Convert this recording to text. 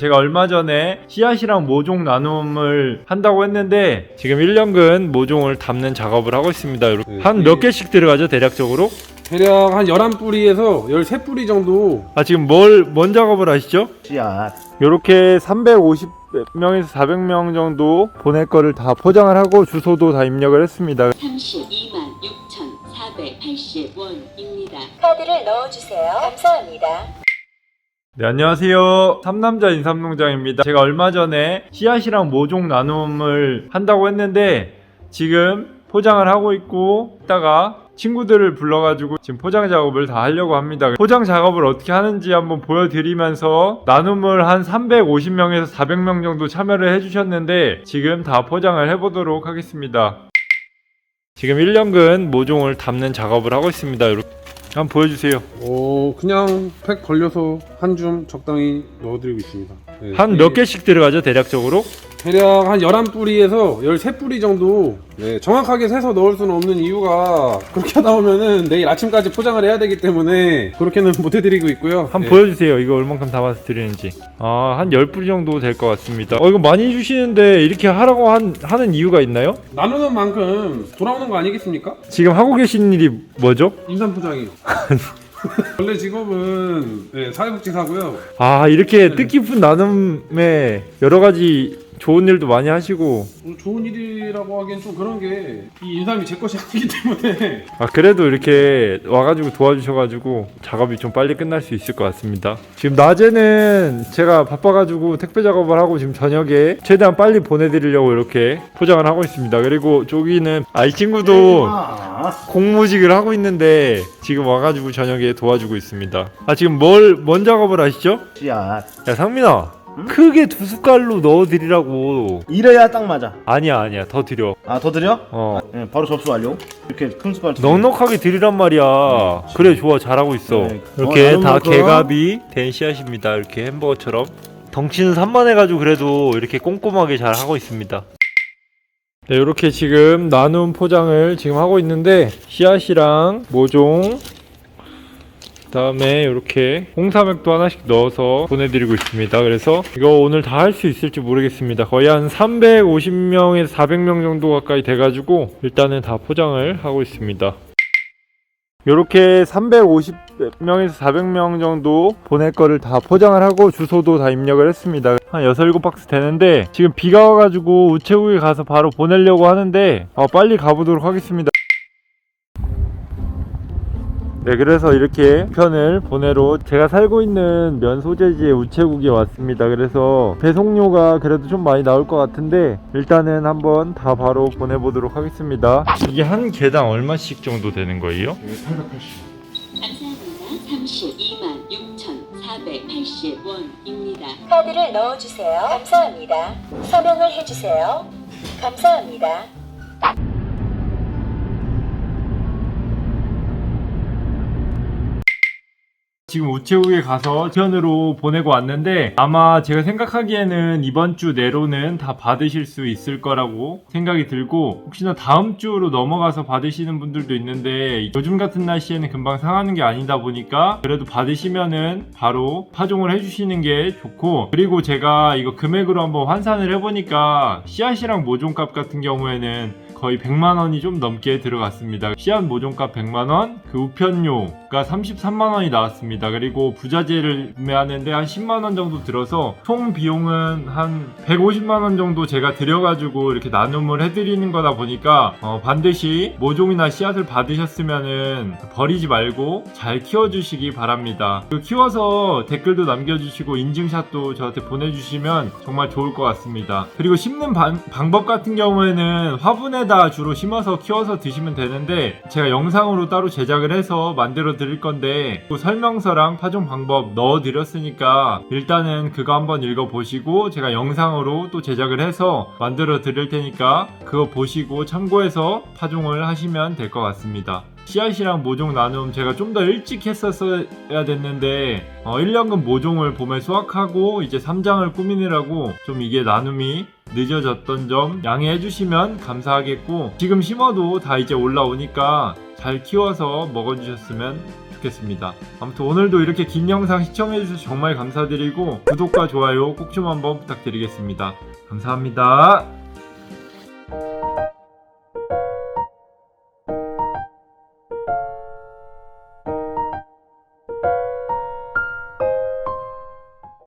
제가 얼마 전에 씨앗이랑 모종 나눔을 한다고 했는데 지금 1년근 모종을 담는 작업을 하고 있습니다. 네, 한몇 이게- 개씩 들어가죠 대략적으로? 대략 한 11뿌리에서 13뿌리 정도 아 지금 뭘 뭔 작업을 하시죠? 씨앗 이렇게 350명에서 400명 정도 보낼 거를 다 포장을 하고 주소도 다 입력을 했습니다. 32만 6,480원입니다. 카드를 넣어주세요. 감사합니다. 네, 안녕하세요. 삼남자 인삼농장입니다. 제가 얼마 전에 씨앗이랑 모종 나눔을 한다고 했는데 지금 포장을 하고 있고 있다가 친구들을 불러가지고 지금 포장 작업을 다 하려고 합니다. 포장 작업을 어떻게 하는지 한번 보여드리면서 나눔을 한 350명에서 400명 정도 참여를 해주셨는데 지금 다 포장을 해보도록 하겠습니다. 지금 1년근 모종을 담는 작업을 하고 있습니다. 이렇게 한번 보여주세요. 어 그냥 팩 벌려서 한 줌 적당히 넣어드리고 있습니다. 네, 한 이게 몇 개씩 들어가죠, 대략적으로? 대략 한 11뿌리에서 13뿌리 정도 네, 정확하게 세서 넣을 수는 없는 이유가 그렇게 하다 보면은 내일 아침까지 포장을 해야 되기 때문에 그렇게는 못 해드리고 있고요. 한번 네. 보여주세요. 이거 얼만큼 담아서 드리는지. 아, 한 10뿌리 정도 될 것 같습니다. 어, 이거 많이 주시는데 이렇게 하라고 한, 하는 이유가 있나요? 나누는 만큼 돌아오는 거 아니겠습니까? 지금 하고 계신 일이 뭐죠? 임산 포장이요. 원래 직업은 네, 사회복지사고요. 아, 이렇게 뜻깊은 나눔에 여러 가지 좋은 일도 많이 하시고. 뭐 좋은 일이라고 하기엔 좀 그런 게 이 인삼이 제 것이 아니기 때문에 아, 그래도 이렇게 와가지고 도와주셔가지고 작업이 좀 빨리 끝날 수 있을 것 같습니다. 지금 낮에는 제가 바빠가지고 택배 작업을 하고 지금 저녁에 최대한 빨리 보내드리려고 이렇게 포장을 하고 있습니다. 그리고 저기는 아, 이 친구도 아, 공무직을 하고 있는데 지금 와가지고 저녁에 도와주고 있습니다. 아 지금 뭘 뭔 작업을 하시죠? 씨앗 야 상민아 크게 두 숟갈로 넣어드리라고. 이래야 딱 맞아 아니야 아니야 더 드려. 아 더 드려? 어 네, 바로 접수 완료 이렇게 큰 숟갈. 넉넉하게 드리란 말이야. 그래 좋아 잘하고 있어. 네. 이렇게 어, 다 개갑이 된 씨앗입니다. 이렇게 햄버거처럼 덩치는 산만해가지고 그래도 이렇게 꼼꼼하게 잘 하고 있습니다. 네, 이렇게 지금 나눔 포장을 지금 하고 있는데 씨앗이랑 모종 그 다음에 이렇게 홍삼액도 하나씩 넣어서 보내드리고 있습니다. 그래서 이거 오늘 다 할 수 있을지 모르겠습니다. 거의 한 350명에서 400명 정도 가까이 돼가지고 일단은 다 포장을 하고 있습니다. 이렇게 350명에서 400명 정도 보낼 거를 다 포장을 하고 주소도 다 입력을 했습니다. 한 6, 7박스 되는데 지금 비가 와가지고 우체국에 가서 바로 보내려고 하는데 어, 빨리 가보도록 하겠습니다. 네, 그래서 이렇게 편을 보내러 제가 살고 있는 면 소재지의 우체국에 왔습니다. 그래서 배송료가 그래도 좀 많이 나올 것 같은데 일단은 한번 다 바로 보내보도록 하겠습니다. 이게 한 개당 얼마씩 정도 되는 거예요? 감사합니다. 32만 6,480원입니다. 카드를 넣어주세요. 감사합니다. 서명을 해주세요. 감사합니다. 지금 우체국에 가서 편으로 보내고 왔는데 아마 제가 생각하기에는 이번 주 내로는 다 받으실 수 있을 거라고 생각이 들고 혹시나 다음 주로 넘어가서 받으시는 분들도 있는데 요즘 같은 날씨에는 금방 상하는 게 아니다 보니까 그래도 받으시면은 바로 파종을 해주시는 게 좋고 그리고 제가 이거 금액으로 한번 환산을 해보니까 씨앗이랑 모종값 같은 경우에는 거의 100만 원이 좀 넘게 들어갔습니다. 씨앗 모종값 100만 원, 그 우편료가 33만 원이 나왔습니다. 그리고 부자재를 구매하는데 한 10만 원 정도 들어서 총 비용은 한 150만 원 정도 제가 들여가지고 이렇게 나눔을 해드리는 거다 보니까 어, 반드시 모종이나 씨앗을 받으셨으면은 버리지 말고 잘 키워주시기 바랍니다. 그 키워서 댓글도 남겨주시고 인증샷도 저한테 보내주시면 정말 좋을 것 같습니다. 그리고 심는 반- 방법 같은 경우에는 화분에 다 주로 심어서 키워서 드시면 되는데 제가 영상으로 따로 제작을 해서 만들어 드릴 건데 그 설명서랑 파종 방법 넣어 드렸으니까 일단은 그거 한번 읽어 보시고 제가 영상으로 또 제작을 해서 만들어 드릴 테니까 그거 보시고 참고해서 파종을 하시면 될 것 같습니다. 씨앗이랑 모종 나눔 제가 좀 더 일찍 했었어야 됐는데 어, 1년근 모종을 봄에 수확하고 이제 3장을 꾸미느라고 좀 이게 나눔이 늦어졌던 점 양해해 주시면 감사하겠고 지금 심어도 다 이제 올라오니까 잘 키워서 먹어주셨으면 좋겠습니다. 아무튼 오늘도 이렇게 긴 영상 시청해주셔서 정말 감사드리고 구독과 좋아요 꼭 좀 한번 부탁드리겠습니다. 감사합니다.